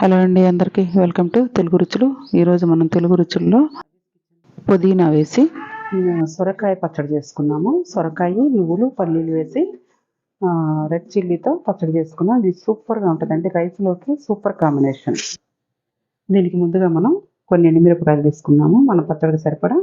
Hello అండి అందరికీ. Welcome to Telugu రుచులు. ఈరోజు మనం తెలుగు రుచుల్లో పుదీనా వేసి సొరకాయ పచ్చడి చేసుకున్నాము. సొరకాయ నువ్వులు పల్లీలు వేసి రెడ్ చిల్లీతో పచ్చడి చేసుకున్నాం. ఇది సూపర్గా ఉంటుందండి రైస్లోకి సూపర్ కాంబినేషన్. దీనికి ముందుగా మనం కొన్ని ఎండుమిరపకాయలు తీసుకున్నాము. మన పచ్చడికి సరిపడా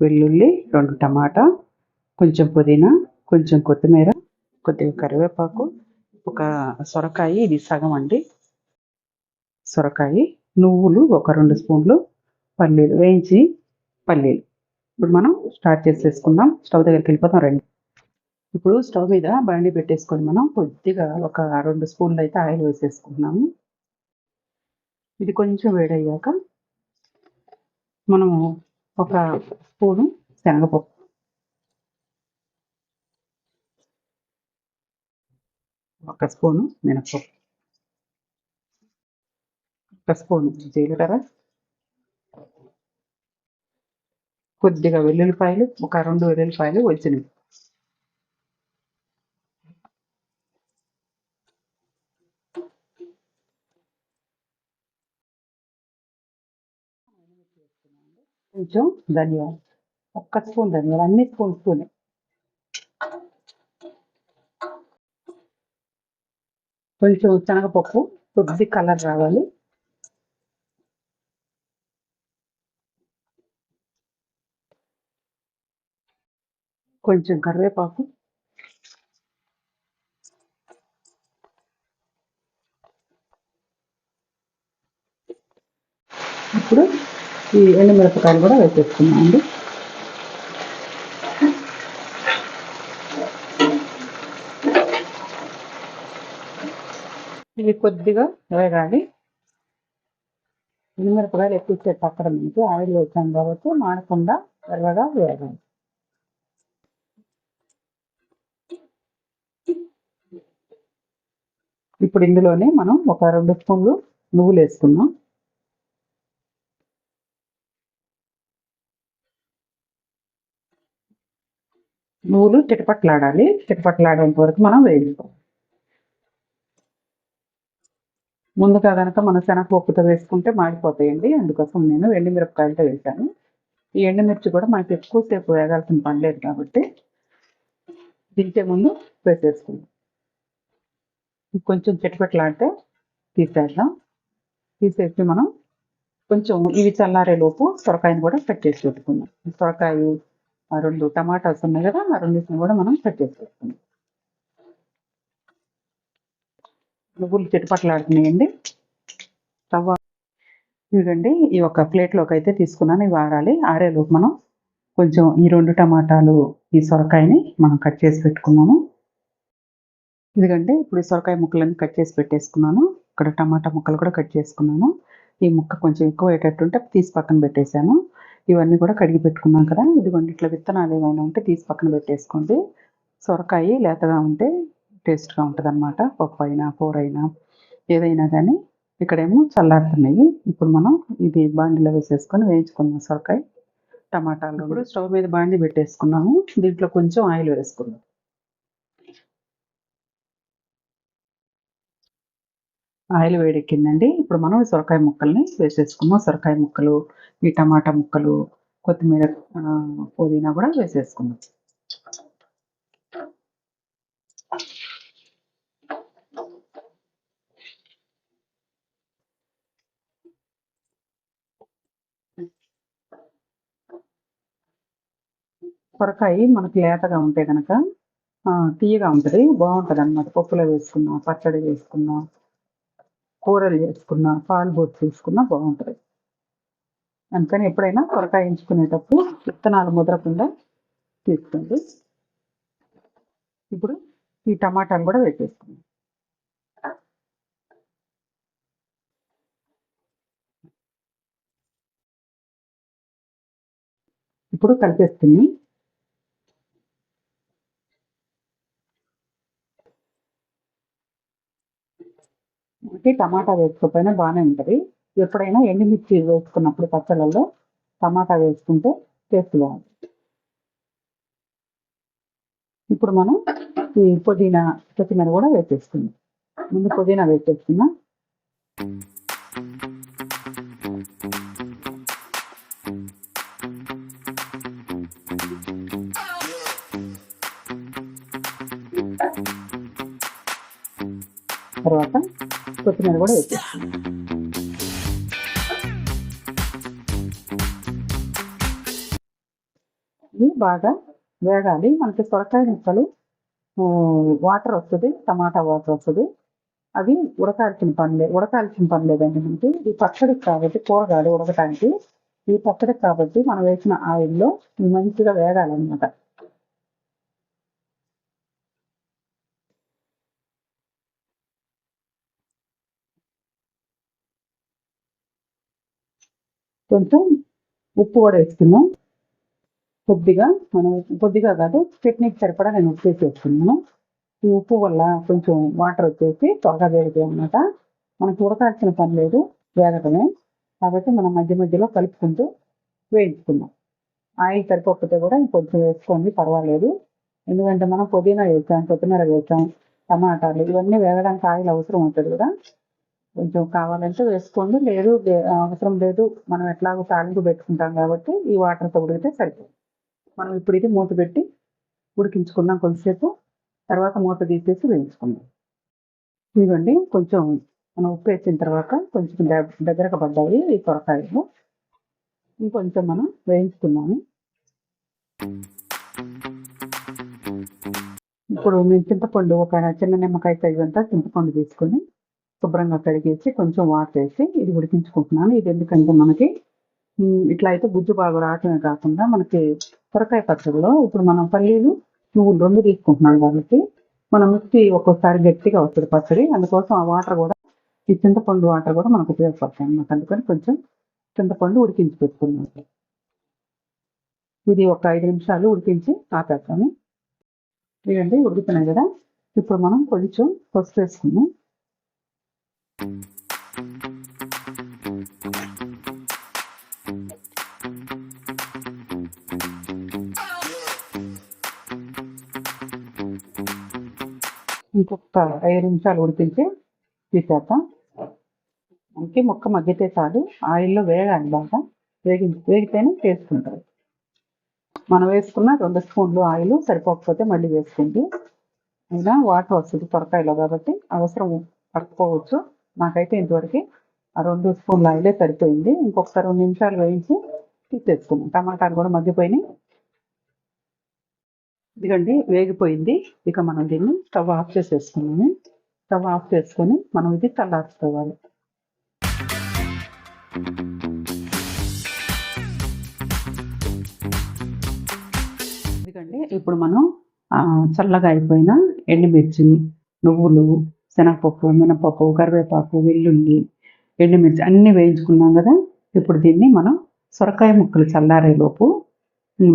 వెల్లుల్లి రెండు టమాటా కొంచెం పుదీనా కొంచెం కొత్తిమీర కొద్దిగా కరివేపాకు ఒక సొరకాయ ఇది సగం అండి. సొరకాయ నువ్వులు ఒక రెండు స్పూన్లు పల్లీలు వేయించి పల్లీలు. ఇప్పుడు మనం స్టార్ట్ చేసేసుకుందాం. స్టవ్ దగ్గరికి వెళ్ళిపోతాం రండి. ఇప్పుడు స్టవ్ మీద బండి పెట్టేసుకొని మనం కొద్దిగా ఒక రెండు స్పూన్లు అయితే ఆయిల్ వేసేసుకున్నాము ఇది కొంచెం వేడయ్యాక మనము ఒక స్పూను శనగపప్పు. ఒక స్పూను మినపప్పు. స్పూన్ జీలకర్ర కొద్దిగా వెల్లుల్లిపాయలు ఒక రెండు వెల్లుల్లిపాయలు వచ్చినవి కొంచెం ధనియాలు ఒక్క స్పూన్ ధనియాలు అన్ని స్పూన్ స్పూనే కొంచెం శనగపప్పు కొద్ది కలర్ రావాలి. కొంచెం కరివేపాకు. ఇప్పుడు ఈ ఎండుమిరపకాయలు కూడా వేసేసుకున్నాం అండి. ఇవి కొద్దిగా వేగాలి. ఎండుమిరపకాయలు ఎక్కువ సేపు పక్కన మనకి ఆయిల్ వేసాం కాబట్టి మాడకుండా త్వరగా వేగాలి. ఇప్పుడు ఇందులోనే మనం ఒక రెండు స్పూన్లు నువ్వులు వేసుకున్నాం నువ్వులు చిటపట్లాడాలి. చిటపట్లాడేంత వరకు మనం వేయించుకోవాలి. ముందుగా కనుక మనం శనగపప్పుతో వేసుకుంటే మాడిపోతాయండి. అందుకోసం నేను ఎండుమిరపకాయలతో వేసాను ఈ ఎండుమిర్చి కూడా మనకి ఎక్కువసేపు వేగాల్సిన పని లేదు కాబట్టి దించే ముందు వేసేసుకుందాం. కొంచెం చిటపట్లాడితే తీసేద్దాం. తీసేసి మనం కొంచెం ఇవి చల్లారే లోపు సొరకాయని కూడా కట్ చేసి పెట్టుకుందాం. సొరకాయ ఆ రెండు టమాటాస్ ఉన్నాయి కదా ఆ రెండింటిని కూడా మనం కట్ చేసి పెట్టుకుందాం. నువ్వులు చిటపట్లాడుతున్నాయండి తవ్వ ఇదండి ఈ ఒక ప్లేట్లోకి అయితే తీసుకున్నాను. ఇవి ఆరాలి. ఆరేలోపు మనం కొంచెం ఈ రెండు టమాటాలు ఈ సొరకాయని మనం కట్ చేసి పెట్టుకున్నాము. ఇదిగండి ఇప్పుడు సొరకాయ ముక్కలన్నీ కట్ చేసి పెట్టేసుకున్నాను. ఇక్కడ టమాటా ముక్కలు కూడా కట్ చేసుకున్నాను. ఈ ముక్క కొంచెం ఎక్కువ అయ్యేటట్టుంటే తీసి పక్కన పెట్టేశాను. ఇవన్నీ కూడా కడిగి పెట్టుకున్నాం కదా. ఇదిగోండి ఇట్లా విత్తనాలు ఏమైనా ఉంటే తీసి పక్కన పెట్టేసుకోండి. సొరకాయ లేతగా ఉంటే టేస్ట్గా ఉంటుంది అనమాట పప్పు అయినా కూర అయినా ఏదైనా కానీ ఇక్కడేమో చల్లారుతున్నాయి. ఇప్పుడు మనం ఇది బాండిలో వేసేసుకొని వేయించుకున్నాం సొరకాయ టమాటాలు ఇప్పుడు స్టవ్ మీద బాండి పెట్టేసుకున్నాము. దీంట్లో కొంచెం ఆయిల్ వేసుకున్నాం ఆయిల్ వేడెక్కిందండి. ఇప్పుడు మనం ఈ సొరకాయ ముక్కల్ని వేసేసుకుందాం. సొరకాయ ముక్కలు ఈ టమాటా ముక్కలు కొత్తిమీర ఆ, పుదీనా కూడా వేసేసుకుందాం. సొరకాయ మనకి లేతగా ఉంటే కనుక తీయగా ఉంటుంది. బాగుంటుంది అన్నమాట పప్పులో వేసుకున్నాం పచ్చడి వేసుకున్నాం. కూరలు చేసుకున్నా పాలు బొట్టు చేసుకున్నా బాగుంటుంది. అందుకని ఎప్పుడైనా సొరకాయ ఎంచుకునేటప్పుడు విత్తనాలు ముదరకుండా తీసుకోండి. ఇప్పుడు ఈ టమాటాలు కూడా వేసేసుకుందాం. ఇప్పుడు కలిపేస్తుంది మిర్చి టమాటా వేసుకోకపోయినా బాగానే ఉంటుంది. ఎప్పుడైనా ఎండుమిర్చి వేసుకున్నప్పుడు పచ్చళ్ళలో టమాటా వేసుకుంటే టేస్ట్ బాగుంటుంది. ఇప్పుడు మనం ఈ పుదీనా కొత్తిమీర కూడా వేసేసుకుందాం. ముందు పుదీనా వేసేసుకున్నా తర్వాత కొత్తిమీర కూడా ఇది బాగా వేగాలి. మనకి సొరకాయ ముక్కలు వాటర్ వస్తుంది టమాటా వాటర్ వస్తుంది. అవి ఉడకాల్సిన పని లేదు ఉడకాల్సిన పని లేదండి మనకి. ఈ పచ్చడికి కాబట్టి కూరగాయలు ఉడకటానికి. ఈ పచ్చడికి కాబట్టి మనం వేసిన ఆయిల్లో మంచిగా వేగాలన్నమాట. కొంచెం ఉప్పు కూడా వేసుకున్నాం కొద్దిగా మనం కొద్దిగా కాదు చట్నీకి సరిపడా నేను ఉప్పు వేసి వేసుకున్నాను ఈ ఉప్పు వల్ల కొంచెం వాటర్ వచ్చేసి త్వరగా వేగుతాయి అన్నమాట. మనకు ఉడకాల్సిన పని లేదు వేగటమే. కాబట్టి మనం మధ్య మధ్యలో కలుపుకుంటూ వేయించుకున్నాం ఆయిల్ సరిపోకపోతే కూడా కొంచెం వేసుకోండి పర్వాలేదు. ఎందుకంటే మనం పుదీనా వేసాం కొత్తిమీర వేసాం టమాటాలు ఇవన్నీ వేగడానికి ఆయిల్ అవసరం ఉంటుంది కదా. కొంచెం కావాలంటే వేసుకోండి. లేదు అవసరం లేదు. మనం ఎట్లాగో తాలింపు పెట్టుకుంటాం కాబట్టి ఈ వాటర్తో ఉడికితే సరిపోతుంది మనం ఇప్పుడు ఇది మూత పెట్టి ఉడికించుకున్నాం కొద్దిసేపు తర్వాత మూత తీసేసి వేయించుకుందాం. ఇదిగోండి కొంచెం మనం ఉప్పు వేసిన తర్వాత కొంచెం దగ్గరకు పడ్డాయి ఈ కొరకాయలు ఇంకొంచెం మనం వేయించుకున్నాము ఇప్పుడు నేను చింతపండు ఒక చిన్న నిమ్మకాయ సైజు అంతా చింతపండు తీసుకొని శుభ్రంగా కడిగేసి కొంచెం వాటర్ వేసి ఇది ఉడికించుకుంటున్నాను. ఇది ఎందుకంటే మనకి ఇట్లా అయితే గుజ్జు బాగా రావటమే కాకుండా మనకి సొరకాయ పచ్చడిలో ఇప్పుడు మనం పల్లీలు నువ్వులు రెండు తీసుకుంటున్నాం కాబట్టి మనం మిక్సీ ఒక్కోసారి గట్టిగా వస్తుంది పచ్చడి. అందుకోసం ఆ వాటర్ కూడా ఈ చింతపండు వాటర్ కూడా మనకు ఉపయోగపడతాయి అన్నమాట. అందుకని కొంచెం చింతపండు ఉడికించి పెట్టుకున్నాం ఇది ఒక ఐదు నిమిషాలు ఉడికించి ఆపేస్తాను. ఇదండి ఉడుకుతున్నాయి కదా. ఇప్పుడు మనం కొంచెం పసుపు వేసుకున్నాం ఇంకొక ఐదు నిమిషాలు ఉడికించి తీసేద్దాం. మనకి ముక్క మగ్గితే చాలు. ఆయిల్లో వేగాలి బాగా. వేగి వేగితేనే టేస్ట్ ఉంటుంది. మనం వేసుకున్న రెండు స్పూన్లు ఆయిల్ సరిపోకపోతే మళ్ళీ వేసుకోండి. అయినా వాటర్ వస్తుంది త్వరకాయలో కాబట్టి అవసరం పడకపోవచ్చు. నాకైతే ఇంతవరకు ఆ రెండు స్పూన్ల ఆయిలే సరిపోయింది. ఇంకొక రెండు నిమిషాలు వేయించి తీసేసుకున్నాం టమాటాలు కూడా మగ్గిపోయినాయి. ఇదిగండి వేగిపోయింది. ఇక మనం దీన్ని స్టవ్ ఆఫ్ చేసేసుకున్నాము. స్టవ్ ఆఫ్ చేసుకొని మనం ఇది చల్లార్చుకోవాలి. ఎందుకంటే ఇప్పుడు మనం చల్లగా అయిపోయిన ఎండుమిర్చి నువ్వులు శనగపప్పు మినపప్పు కరివేపాకు వెల్లుల్లి ఎండుమిర్చి అన్నీ వేయించుకున్నాం కదా. ఇప్పుడు దీన్ని మనం సొరకాయ ముక్కలు చల్లారేలోపు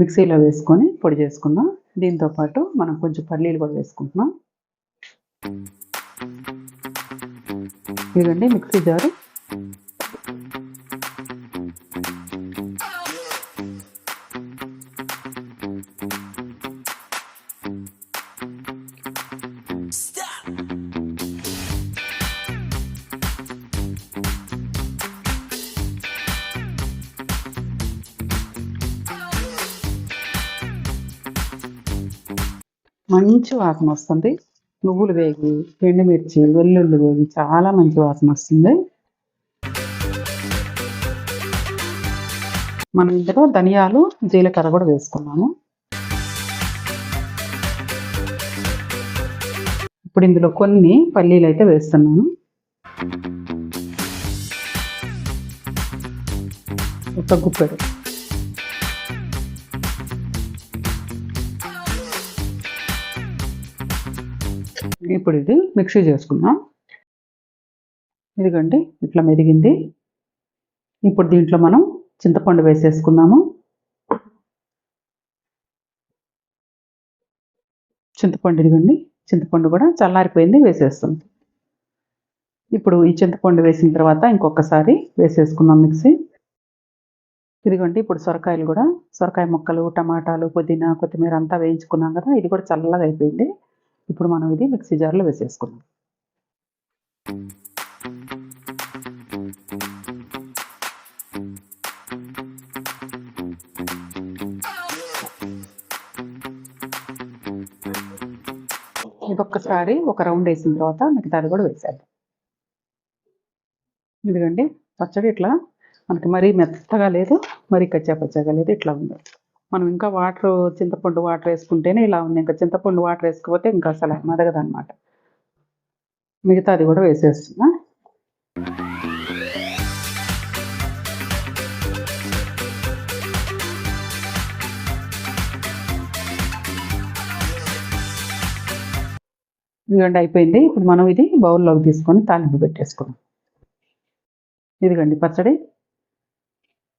మిక్సీలో వేసుకొని పొడి చేసుకుందాం. దీంతో పాటు మనం కొంచెం పల్లీలు కూడా వేసుకుంటున్నాం. ఇదండి మిక్సీ జారు. మంచి వాసన వస్తుంది. నువ్వులు వేగి ఎండుమిర్చి వెల్లుల్లి వేగి చాలా మంచి వాసన వస్తుంది. మనం ఇందులో ధనియాలు జీలకర్ర కూడా వేసుకున్నాము. ఇప్పుడు ఇందులో కొన్ని పల్లీలు అయితే వేస్తున్నాను. ఒక గుప్పెడు. ఇప్పుడు ఇది మిక్సీ చేసుకుందాం. ఇదిగండి ఇట్లా మెదిగింది. ఇప్పుడు దీంట్లో మనం చింతపండు వేసేసుకుందాము. చింతపండు ఇదిగండి చింతపండు కూడా చల్లారిపోయింది వేసేస్తుంది. ఇప్పుడు ఈ చింతపండు వేసిన తర్వాత ఇంకొకసారి వేసేసుకుందాం మిక్సీ. ఇదిగోండి ఇప్పుడు సొరకాయలు కూడా సొరకాయ ముక్కలు టమాటాలు పుదీనా కొత్తిమీర అంతా వేయించుకున్నాం కదా ఇది కూడా చల్లగా అయిపోయింది. ఇప్పుడు మనం ఇది మిక్సీ జార్లో వేసేసుకుందాం. ఇదొక్కసారి ఒక రౌండ్ వేసిన తర్వాత మిగతాది కూడా వేసేద్దాం. ఇదిగండి పచ్చడి ఇట్లా మనకి మరీ మెత్తగా లేదు మరీ కచ్చా పచ్చగా లేదు ఇట్లా ఉంది మనం ఇంకా వాటర్ చింతపండు వాటర్ వేసుకుంటేనే ఇలా ఉంది. ఇంకా చింతపండు వాటర్ వేసుకపోతే ఇంకా అసలు మదగదు మిగతా అది కూడా వేసేస్తున్నా. ఇదిగండి అయిపోయింది. ఇప్పుడు మనం ఇది బౌల్లోకి తీసుకొని తాలింపు పెట్టేసుకున్నాం ఇదిగండి పచ్చడి.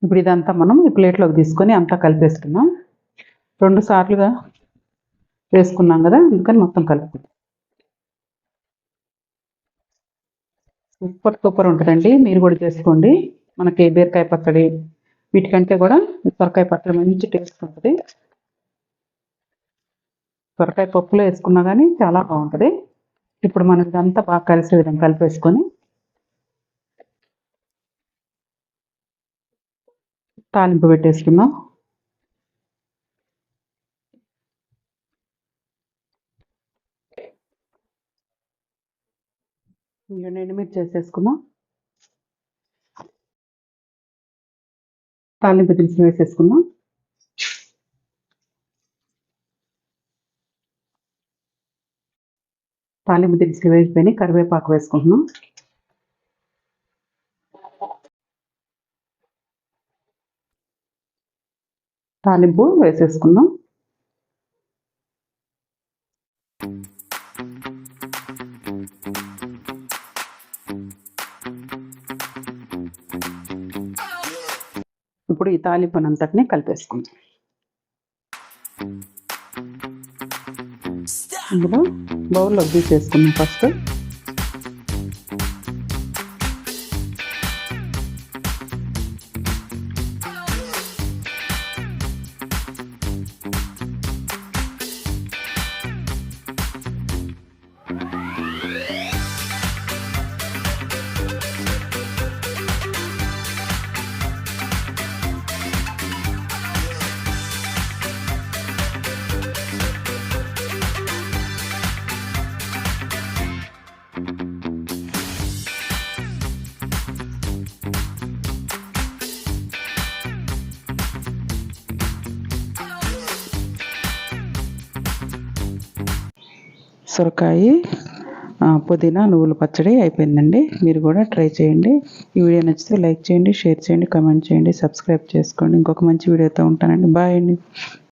ఇప్పుడు ఇదంతా మనం ఈ ప్లేట్లోకి తీసుకొని అంతా కలిపేసుకున్నాం రెండు సార్లుగా వేసుకున్నాం కదా అందుకని మొత్తం కలుపుకుందాం సూపర్ సూపర్ ఉంటుందండి. మీరు కూడా చేసుకోండి. మనకి బీరకాయ పచ్చడి వీటికంటే కూడా సొరకాయ పచ్చడి మంచి టేస్ట్ ఉంటుంది. సొరకాయ పప్పులో వేసుకున్నా కానీ చాలా బాగుంటుంది. ఇప్పుడు మనం ఇదంతా బాగా కలిసే విధంగా కలిపేసుకొని తాలింపు పెట్టేసుకుందాం. ఇంకా ఎండుమిర్చి వేసేసుకుందాం. తాలింపు దినుసులు వేసేసుకుందాం. తాలింపు దినుసులు వేసిపోయి కరివేపాకు వేసుకుంటున్నాం. తాలింపు వేసేసుకుందాం. ఇప్పుడు ఈ తాలింపునంతటిని కలిపేసుకుందాం. ఇందులో బౌల్లో తీసేసుకున్నాం ఫస్ట్. సొరకాయ పుదీనా నువ్వుల పచ్చడి అయిపోయిందండి. మీరు కూడా ట్రై చేయండి. ఈ వీడియో నచ్చితే లైక్ చేయండి షేర్ చేయండి కామెంట్ చేయండి సబ్స్క్రైబ్ చేసుకోండి. ఇంకొక మంచి వీడియోతో ఉంటానండి. బాయ్ అండి.